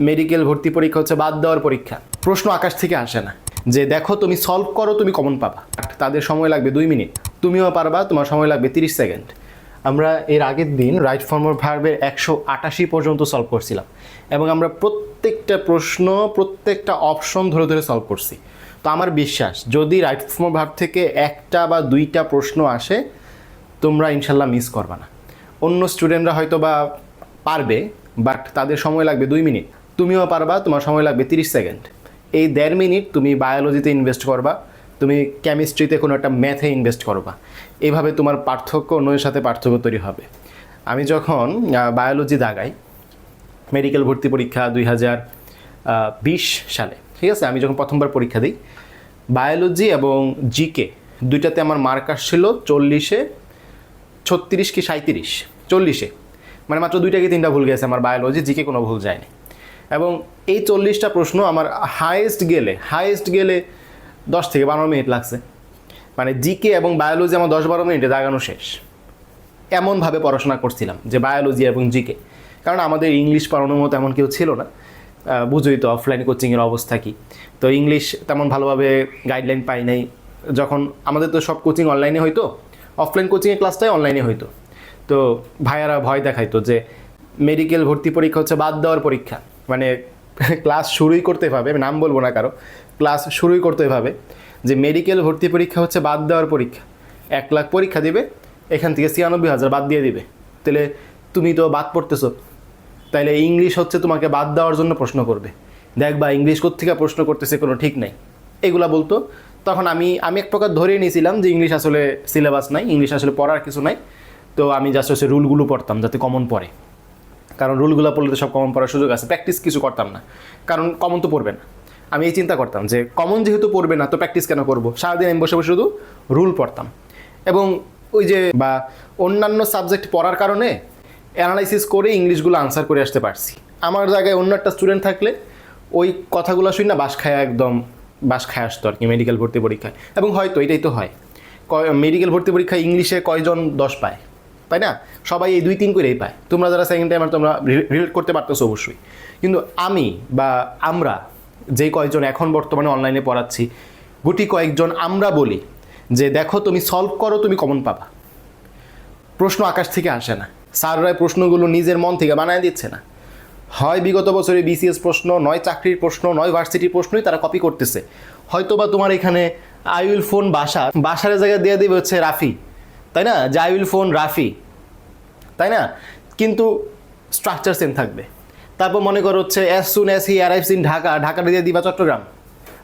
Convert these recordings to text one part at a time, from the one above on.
Medical ভর্তি পরীক্ষা হচ্ছে বাদ দেওয়ার পরীক্ষা। প্রশ্ন আকাশ থেকে আসে না। যে দেখো তুমি সলভ করো, তুমি কমন পাবা। তাদের সময় লাগবে দুই মিনিট। তুমিও পারবা, তোমার সময় লাগবে তিরিশ সেকেন্ড আমরা এর আগের দিন রাইট ফর্ম অফ ভার্বের একশো আটাশি পর্যন্ত সলভ করছিলাম। এবং আমরা প্রত্যেকটা প্রশ্ন, প্রত্যেকটা অপশন ধরে ধরে সলভ করছি। তো আমার বিশ্বাস, যদি রাইট ফর্ম অফ ভার্ব থেকে একটা বা দুইটা প্রশ্ন আসে, তোমরা ইনশাল্লাহ মিস করবা না। অন্য স্টুডেন্টরা হয়তো বা পারবে বাট তাদের সময় লাগবে দুই মিনিট। তুমিও পারবা, তোমার সময় লাগবে তিরিশ সেকেন্ড। এই দেড় মিনিট তুমি বায়োলজিতে ইনভেস্ট করবা, তুমি কেমিস্ট্রিতে কোনো একটা ম্যাথে ইনভেস্ট করবা। এইভাবে তোমার পার্থক্য অন্যের সাথে পার্থক্য তৈরি হবে। আমি যখন বায়োলজি দাগাই মেডিকেল ভর্তি পরীক্ষা দুই হাজার বিশ সালে, ঠিক আছে? আমি যখন প্রথমবার পরীক্ষা দিই বায়োলজি এবং জিকে দুইটাতে আমার মার্ক আসছিল চল্লিশে, ছত্রিশ কি সাঁত্রিশ চল্লিশে। মানে মাত্র দুইটা কি তিনটা ভুল গেছে? আমার বায়োলজি জিকে কোনো ভুল যায়নি। এবং এই চল্লিশটা প্রশ্ন আমার হায়েস্ট গেলে হায়েস্ট গেলে দশ থেকে বারো মিনিট লাগছে। মানে জিকে এবং বায়োলজি আমার দশ বারো মিনিটে দাগানো শেষ। এমনভাবে পড়াশোনা করছিলাম যে বায়োলজি এবং জিকে কারণ আমাদের ইংলিশ পড়ানোর মতো এমন কেউ ছিল না। বুঝোই তো অফলাইন কোচিংয়ের অবস্থা কি। তো ইংলিশ তেমন ভালোভাবে গাইডলাইন পাই নাই। যখন আমাদের তো সব কোচিং অনলাইনে হইতো অফলাইন কোচিংয়ের ক্লাসটাই অনলাইনে হইতো। তো ভাইয়ারা ভয় দেখাইতো যে মেডিকেল ভর্তি পরীক্ষা হচ্ছে বাদ দেওয়ার পরীক্ষা। মানে ক্লাস শুরুই করতে আমি নাম বলব না কারও ক্লাস শুরুই করতে হবে যে মেডিকেল ভর্তি পরীক্ষা হচ্ছে বাদ দেওয়ার পরীক্ষা। এক লাখ পরীক্ষা দিবে, এখান থেকে ছিয়ানব্বই হাজার বাদ দিয়ে দিবে। তাহলে তুমি তো বাদ পড়তেছো তাইলে ইংলিশ হচ্ছে তোমাকে বাদ দেওয়ার জন্য প্রশ্ন করবে। দেখবা ইংলিশ কোথেকে প্রশ্ন করতেছে কোনো ঠিক নাই। এগুলা বলতো, তখন আমি আমি এক প্রকার ধরেই নিয়েছিলাম যে ইংলিশ আসলে সিলেবাস নাই, ইংলিশ আসলে পড়ার কিছু নাই, তো আমি জাস্ট হচ্ছে রুলগুলো পড়তাম যাতে কমন পড়ে। কারণ রুলগুলো পড়লে তো সব কমন পড়ার সুযোগ আছে। প্র্যাকটিস কিছু করতাম না। কারণ কমন তো পড়বে না। আমি এই চিন্তা করতাম যে কমন যেহেতু পড়বে না, তো প্র্যাকটিস কেন করব? সারাদিন আমি বসে বসে শুধু রুল পড়তাম। এবং ওই যে, বা অন্যান্য সাবজেক্ট পড়ার কারণে অ্যানালাইসিস করে ইংলিশগুলো আনসার করে আসতে পারছি। আমার জায়গায় অন্য একটা স্টুডেন্ট থাকলে ওই কথাগুলো শুনি না বাস খায় একদম, বাস খায় আসতো আর কি মেডিকেল ভর্তি পরীক্ষায়। এবং হয়তো এটাই তো হয়। মেডিকেল ভর্তি পরীক্ষায় ইংলিশে কয়জন দশ পায়? তাই না? সবাই এই দুই তিন করেই পায়। তোমরা যারা সেকেন্ড টাইম তোমরা রিলেট করতে পারতেছো অবশ্যই। কিন্তু আমি বা আমরা যে কয়েকজন এখন বর্তমানে অনলাইনে পড়াচ্ছি, গুটি কয়েকজন আমরা বলি যে, দেখো, তুমি সলভ করো, তুমি কমন পাবা। প্রশ্ন আকাশ থেকে আসে না। স্যাররা প্রশ্নগুলো নিজের মন থেকে বানায় দিচ্ছে না। হয় বিগত বছরে বিসিএস প্রশ্ন, নয় চাকরির প্রশ্ন, নয় ভার্সিটির প্রশ্নই তারা কপি করতেছে। হয়তো বা তোমার এখানে আই উইল ফোন বাসা, বাসার জায়গায় দিয়ে দেবে হচ্ছে রাফি। তাই না? Will phone Rafi. তাই না? কিন্তু স্ট্রাকচার সেম থাকবে। তারপর মনে করো হচ্ছে as soon as he arrives in Dhaka Dhaka দিয়ে দিবা চট্টগ্রাম।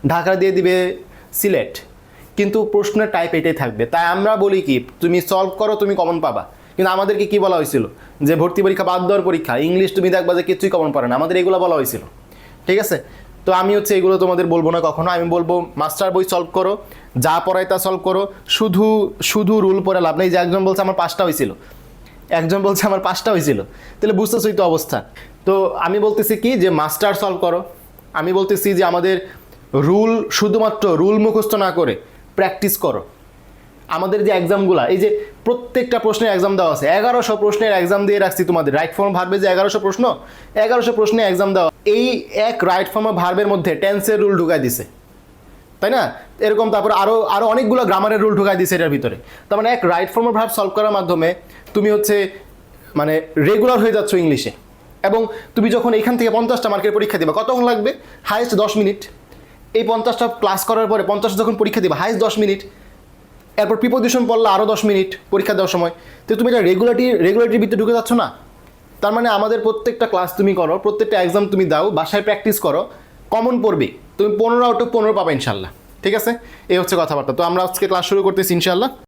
ঢাকা দিয়ে দিবে সিলেট। কিন্তু প্রশ্নের টাইপ এটাই থাকবে। তাই আমরা বলি কি, তুমি সলভ করো, তুমি কমন পাবা। কিন্তু আমাদেরকে কি বলা হয়েছিল? যে ভর্তি পরীক্ষা বাদ দেওয়ার পরীক্ষা ইংলিশ তুমি দেখবা যে কিছুই কমন পারে না। আমাদের এগুলো বলা হয়েছিল। ঠিক আছে? তো আমি হচ্ছে এগুলো তোমাদের বলব না কখনো। আমি বলব, মাস্টার বই সলভ করো, যা পড়ায় তা সলভ করো। শুধু শুধু রুল পড়ে লাভ নেই। যে একজন বলছে, আমার পাঁচটা হয়েছিল। একজন বলছে, আমার পাঁচটা হয়েছিল। তাহলে বুঝতেছই তো অবস্থা। তো আমি বলতেছি কি, যে মাস্টার সলভ করো। আমি বলতেছি যে আমাদের রুল শুধুমাত্র রুল মুখস্থ না করে প্র্যাকটিস করো। আমাদের যে এক্সামগুলো এই যে প্রত্যেকটা প্রশ্নের এক্সাম দেওয়া আছে। এগারোশো প্রশ্নের এক্সাম দিয়ে রাখছি তোমাদের। রাইট ফর্ম ভাববে যে এগারোশো প্রশ্ন, এগারোশো প্রশ্নে এক্সাম দেওয়া এই এক রাইট ফর্ম ভার্বের মধ্যে টেন্সের রুল ঢুকাই দিছে। তাই না? এরকম তারপর আরও আরও অনেকগুলো গ্রামারের রুল ঢুকাই দিছে এটার ভিতরে। তার মানে এক রাইট ফর্মের ভার্ব সলভ করার মাধ্যমে তুমি হচ্ছে মানে রেগুলার হয়ে যাচ্ছ ইংলিশে এবং তুমি যখন এখান থেকে পঞ্চাশটা মার্কের পরীক্ষা দিবা, কতক্ষণ লাগবে? হাইয়েস্ট দশ মিনিট এই পঞ্চাশটা ক্লাস করার পরে পঞ্চাশটা যখন পরীক্ষা দিবা হাইয়েস্ট দশ মিনিট এরপর প্রিপোজিশন পড়লে আরও দশ মিনিট পরীক্ষা দেওয়ার সময়। তো তুমি এটা রেগুলারিটি রেগুলারিটির ভিতরে ঢুকে যাচ্ছ না? তার মানে আমাদের প্রত্যেকটা ক্লাস তুমি করো, প্রত্যেকটা এক্সাম তুমি দাও, বাসায় প্র্যাকটিস করো কমন পড়বে। তুমি পনেরো আউট অফ পনেরো পাবে ইনশাল্লাহ। ঠিক আছে? এই হচ্ছে কথাবার্তা। তো আমরা আজকে ক্লাস শুরু করতেছি ইনশাল্লাহ।